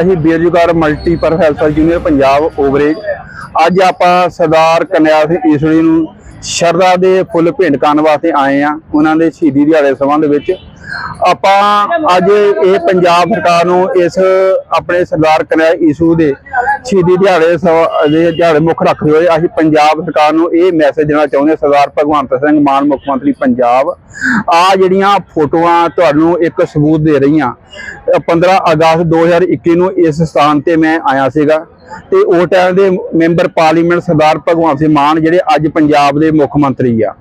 ਅਸੀਂ ਬੇਰੁਜ਼ਗਾਰ multipurpose health junior Punjab overage ਅੱਜ ਆਪਾਂ ਸਰਦਾਰ ਕਨਿਆਲ ਸਿੰਘ ਈਸੜੀ ਨੂੰ ਸ਼ਰਧਾ ਦੇ ਫੁੱਲ ਭੇਂਟ ਕਰਨ ਵਾਸਤੇ ਆਏ ਆ ਉਹਨਾਂ ਦੇ ਸ਼ਹੀਦੀ ਦਿਹਾੜੇ ਸੰਬੰਧ ਵਿੱਚ। ਆਪਾਂ ਅੱਜ ਇਹ ਪੰਜਾਬ ਸਰਕਾਰ ਨੂੰ ਇਸ ਆਪਣੇ ਸਰਦਾਰ ਕਨਿਆਲ ਈਸੂ ਦੇ ਸ਼ਹੀਦੀ ਦਿਹਾੜੇ ਸਵ- ਦੇ ਦਿਹਾੜੇ ਮੁੱਖ ਰੱਖਦੇ ਹੋਏ ਅਸੀਂ ਪੰਜਾਬ ਸਰਕਾਰ ਨੂੰ ਇਹ ਮੈਸੇਜ ਦੇਣਾ ਚਾਹੁੰਦੇ ਹਾਂ, ਸਰਦਾਰ ਭਗਵੰਤ ਸਿੰਘ ਮਾਨ, ਮੁੱਖ ਮੰਤਰੀ ਪੰਜਾਬ। ਆ ਜਿਹੜੀਆਂ ਫੋਟੋਆਂ ਤੁਹਾਨੂੰ ਇੱਕ ਸਬੂਤ ਦੇ ਰਹੀਆਂ 15 ਅਗਸਤ 2021 ਨੂੰ ਇਸ ਸਥਾਨ ਤੇ ਮੈਂ ਆਇਆ ਸੀਗਾ ਤੇ ਉਹ ਟਾਈਮ ਦੇ ਮੈਂਬਰ ਪਾਰਲੀਮੈਂਟ ਸਰਦਾਰ ਭਗਵੰਤ ਸਿੰਘ ਮਾਨ, ਜਿਹੜੇ ਅੱਜ ਪੰਜਾਬ ਦੇ ਮੁੱਖ ਮੰਤਰੀ ਆ,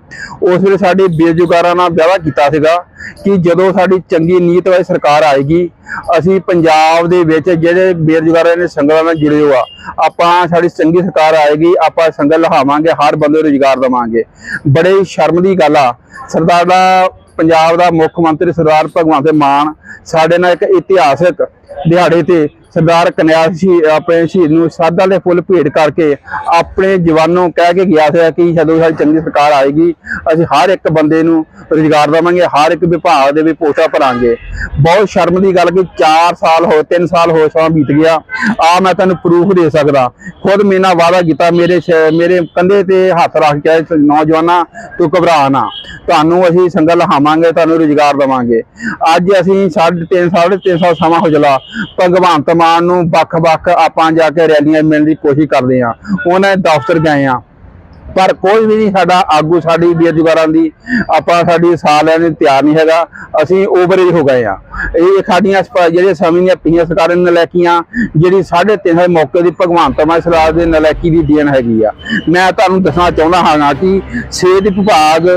ਉਸ ਵੇਲੇ ਸਾਡੇ ਬੇਰੁਜ਼ਗਾਰਾਂ ਨਾਲ ਵਿਆਹ ਕੀਤਾ ਸੀਗਾ। ਕਿ ਜਦੋਂ ਸਾਡੀ ਚੰਗੀ ਨੀਅਤ ਵਾਲੀ ਸਰਕਾਰ ਆਏਗੀ, ਅਸੀਂ ਪੰਜਾਬ ਦੇ ਵਿੱਚ ਜਿਹੜੇ ਬੇਰੁਜ਼ਗਾਰਾਂ ਨੇ ਸੰਗਲਾਂ ਨਾਲ ਜੁੜੇ ਹੋ ਆਪਾਂ ਸਾਡੀ ਚੰਗੀ ਸਰਕਾਰ ਆਏਗੀ, ਆਪਾਂ ਸੰਗਲ ਲਹਾਵਾਂਗੇ, ਹਰ ਬੰਦੇ ਨੂੰ ਰੁਜ਼ਗਾਰ ਦੇਵਾਂਗੇ। ਬੜੇ ਸ਼ਰਮ ਦੀ ਗੱਲ ਆ। ਸਰਦਾਰ ਦਾ, ਪੰਜਾਬ ਦਾ ਮੁੱਖ ਮੰਤਰੀ ਸਰਦਾਰ ਭਗਵੰਤ ਮਾਨ ਸਾਡੇ ਨਾਲ ਇੱਕ ਇਤਿਹਾਸਕ ਦਿਹਾੜੇ ਤੇ ਸਰਦਾਰ ਕਨਿਆਲ ਸੀ, ਆਪਣੇ ਸ਼ਹੀਦ ਨੂੰ ਸ਼ਰਧਾ ਦੇ ਫੁੱਲ ਭੇਟ ਕਰਕੇ ਆਪਣੇ ਜਵਾਨੋਂ ਕਹਿ ਕੇ ਗਿਆ ਸੀ ਕਿ ਜਦੋਂ ਸਾਡੀ ਚੰਗੀ ਸਰਕਾਰ ਆਏਗੀ, ਅਸੀਂ ਹਰ ਇੱਕ ਬੰਦੇ ਨੂੰ ਰੁਜ਼ਗਾਰ ਦੇਵਾਂਗੇ, ਹਰ ਇੱਕ ਵਿਭਾਗ ਦੇ ਵਿੱਚ ਪੋਸਟਾਂ ਭਰਾਂਗੇ। ਬਹੁਤ ਸ਼ਰਮ ਦੀ ਗੱਲ ਕਿ 4 ਸਾਲ ਹੋ 3 ਸਾਲ ਹੋ ਸਮਾਂ ਬੀਤ ਗਿਆ, ਆ ਮੈਂ ਤੁਹਾਨੂੰ ਪ੍ਰੂਫ ਦੇ ਸਕਦਾ। ਖੁਦ ਮੇਰੇ ਨਾਲ ਵਾਅਦਾ ਕੀਤਾ, ਮੇਰੇ ਸ਼- ਮੇਰੇ ਕੰਧੇ ਤੇ ਹੱਥ ਰੱਖ ਕੇ ਨੌਜਵਾਨਾਂ, ਤੂੰ ਘਬਰਾ ਨਾ। ਤੁਹਾਨੂੰ ਅਸੀਂ ਸੰਗਲ ਲਹਾਵਾਂਗੇ, ਤੁਹਾਨੂੰ ਰੁਜ਼ਗਾਰ ਦੇਵਾਂਗੇ। ਅੱਜ ਅਸੀਂ ਸਾਢੇ ਤਿੰਨ ਸਾਢੇ ਤਿੰਨ ਸਾਲ ਸਮਾਂ ਹੋ ਚਲਾ। ਭਗਵੰਤ ਮਾਨ ਨੂੰ ਵੱਖ-ਵੱਖ ਆਪਾਂ ਜਾ ਕੇ ਰੈਲੀਆਂ ਮਿਲਣ ਦੀ ਕੋਸ਼ਿਸ਼ ਕਰਦੇ ਆ ਉਹਨਾਂ ਦੇ ਦਫ਼ਤਰ ਗਏ ਆ ਪਰ ਕੋਈ ਵੀ ਸਾਡਾ ਆਗੂ, ਸਾਡੀ ਬੇਰੁਜ਼ਗਾਰਾਂ ਦੀ ਆਪਾਂ ਸਾਡੀ ਸਾਹ ਲੈਣ ਲਈ ਤਿਆਰ ਨਹੀਂ ਹੈਗਾ। ਅਸੀਂ ਓਵਰੇਜ ਹੋ ਗਏ ਆ ਇਹ ਸਾਡੀਆਂ ਸਪ- ਸਮੇਂ ਦੀਆਂ ਪੀਆਂ ਸਰਕਾਰਾਂ ਨੇ ਨਲੈਕੀਆਂ, ਜਿਹੜੀ 3.5 ਮੌਕੇ ਦੀ ਭਗਵੰਤ ਮਾਨ ਸਰਕਾਰ ਦੇ ਨਲੈਕੀ ਦੀ ਦੇਣ ਹੈਗੀ ਆ। ਮੈਂ ਤੁਹਾਨੂੰ ਦੱਸਣਾ ਚਾਹੁੰਦਾ ਹਾਂ ਕਿ ਸਿਹਤ ਵਿਭਾਗ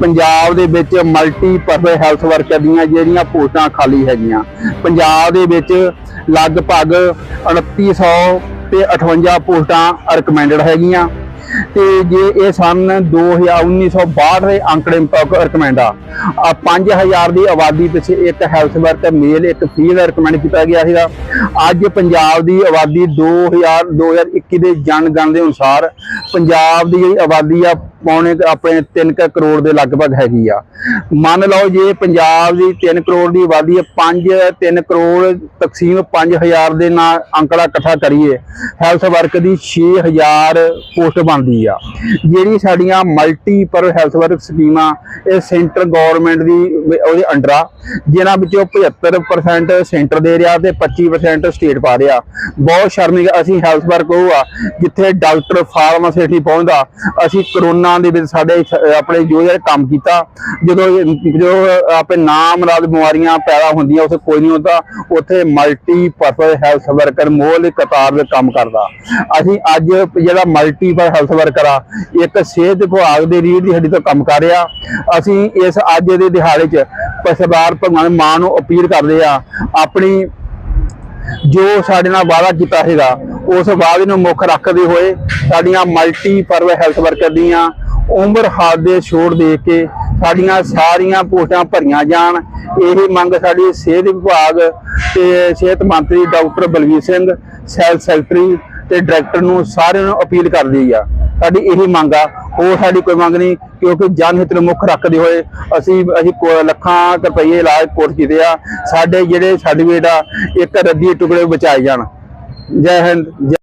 ਪੰਜਾਬ ਦੇ ਵਿੱਚ ਮਲਟੀ ਪਰਪਸ ਹੈਲਥ ਵਰਕਰ ਦੀਆਂ ਜਿਹੜੀਆਂ ਪੋਸਟਾਂ ਖਾਲੀ ਹੈਗੀਆਂ। ਪੰਜਾਬ ਦੇ ਵਿੱਚ ਲਗਭਗ 2900 ਤੇ 58 ਪੋਸਟਾਂ ਰეკਮੈਂਡਡ ਹੈਗੀਆਂ। ਤੇ ਜੇ ਇਹ ਸਨ 2019-62 ਦੇ ਅੰਕੜੇ ਮੁਤਾਬਕ ਰਿਕਮੈਂਡ ਆ। 5000 ਦੀ ਆਬਾਦੀ ਪਿੱਛੇ ਇੱਕ ਹੈਲਥ ਵਰਕਰ ਮੇਲ ਇੱਕ ਫੀਮੇਲ ਰਿਕਮੈਂਡ ਕੀਤਾ ਗਿਆ ਸੀਗਾ। ਅੱਜ ਪੰਜਾਬ ਦੀ ਆਬਾਦੀ 2000 2021 ਦੇ ਜਨਗਣ ਦੇ ਅਨੁਸਾਰ ਪੰਜਾਬ ਦੀ ਜਿਹੜੀ ਆਬਾਦੀ ਆ, ਪੌਣੇ ਆਪਣੇ 3 ਕਰੋੜ ਦੇ ਲਗਭਗ ਹੈਗੀ ਆ। ਮੰਨ ਲਓ ਜੇ ਪੰਜਾਬ ਦੀ 3 ਕਰੋੜ ਦੀ ਆਬਾਦੀ ਹੈ 5 3 ਕਰੋੜ ਤਕਸੀਮ 5000 ਦੇ ਨਾਲ ਅੰਕੜਾ ਇਕੱਠਾ ਕਰੀਏ ਹੈਲਥ ਵਰਕ ਦੀ 6000 ਪੋਸਟ ਬਣਦੀ ਆ। ਜਿਹੜੀ ਸਾਡੀਆਂ ਮਲਟੀਪਰ ਹੈਲਥ ਵਰਕ ਸਕੀਮਾਂ, ਇਹ ਸੈਂਟਰ ਗਵਰਨਮੈਂਟ ਦੀ ਵ- ਉਹਦੇ ਅੰਡਰ ਆ। ਜਿਨ੍ਹਾਂ ਵਿੱਚੋਂ 75% ਸੈਂਟਰ ਦੇ ਰਿਹਾ ਤੇ 25% ਸਟੇਟ ਪਾ ਰਿਹਾ। ਬਹੁਤ ਸ਼ਰਮਿੰਗ ਅਸੀਂ ਹੈਲਥ ਵਰਕ ਉਹ ਆ, ਜਿੱਥੇ ਡਾਕਟਰ ਫਾਰਮਾਸਿਸਟ ਨਹੀਂ ਪਹੁੰਚਦਾ। ਅਸੀਂ ਕਰੋਨਾ ਦੇ ਵਿੱਚ ਸਾਡੇ ਆਪਣੇ ਜੋ ਜਿਹੜਾ ਕੰਮ ਕੀਤਾ, ਜਦੋਂ ਜੋ ਆਪਣੇ ਨਾਮ ਰਾਜ ਬਿਮਾਰੀਆਂ ਪੈਦਾ ਹੁੰਦੀਆਂ, ਉੱਥੇ ਕੋਈ ਨਹੀਂ ਹੁੰਦਾ, ਉੱਥੇ ਮਲਟੀ ਪਰਪਸ ਹੈਲਥ ਵਰਕਰ ਮੋਲ ਕਤਾਰ ਦੇ ਕੰਮ ਕਰਦਾ। ਅਸੀਂ ਅੱਜ ਜਿਹੜਾ ਮਲਟੀ ਪਰ ਹੈਲਥ ਵਰਕਰ ਆ ਇੱਕ ਸਿਹਤ ਵਿਭਾਗ ਦੇ ਰੀੜ ਦੀ ਹੱਡੀ ਤੋਂ ਕੰਮ ਕਰ ਰਿਹਾ। ਅਸੀਂ ਇਸ ਅੱਜ ਦੇ ਦਿਹਾੜੇ 'ਚ ਸਰਦਾਰ ਭਗਵਾਨ ਮਾਂ ਨੂੰ ਅਪੀਲ ਕਰਦੇ ਆ ਆਪਣੀ ਜੋ ਸਾਡੇ ਨਾਲ ਵਾਅਦਾ ਕੀਤਾ ਸੀਗਾ, ਉਸ ਵਾਅਦੇ ਨੂੰ ਮੁੱਖ ਰੱਖਦੇ ਹੋਏ ਸਾਡੀਆਂ ਮਲਟੀ ਪਰਵ ਹੈਲਥ ਵਰਕਰ ਦੀਆਂ ਉਮਰ ਹੱਦ ਦੇ ਛੋੜ ਦੇ ਕੇ ਸਾਡੀਆਂ ਸਾਰੀਆਂ ਪੋਸਟਾਂ ਭਰੀਆਂ ਜਾਣ। ਇਹ ਮੰਗ ਸਾਡੀ ਸਿਹਤ ਵਿਭਾਗ ਤੇ ਸਿਹਤ ਮੰਤਰੀ ਡਾਕਟਰ ਬਲਵੀਰ ਸਿੰਘ ਸੈਲ ਸੈਕਟਰੀ ਤੇ ਡਾਇਰੈਕਟਰ ਨੂੰ ਸਾਰਿਆਂ ਨੂੰ ਅਪੀਲ ਕਰਦੀ ਆ। ਸਾਡੀ ਇਹੀ ਮੰਗ ਆ। ਹੋਰ ਸਾਡੀ ਕੋਈ ਮੰਗ ਨਹੀਂ, ਕਿਉਂਕਿ ਜਨ ਹਿੱਤ ਨੂੰ ਮੁੱਖ ਰੱਖਦੇ ਹੋਏ ਅਸੀਂ ਅਸੀਂ ਕੋ- ਲੱਖਾਂ ਕੁ ਰੁਪਏ ਇਲਾਜ ਕੋਰਸ ਕੀਤੇ ਆ। ਸਾਡੇ ਜਿਹੜੇ ਸਰਟੀਫਿਕੇਟ ਆ, ਇੱਕ ਰੱਦੀ ਟੁਕੜੇ ਬਚਾਏ ਜਾਣ। ਜੈ ਹਿੰਦ, ਜੈ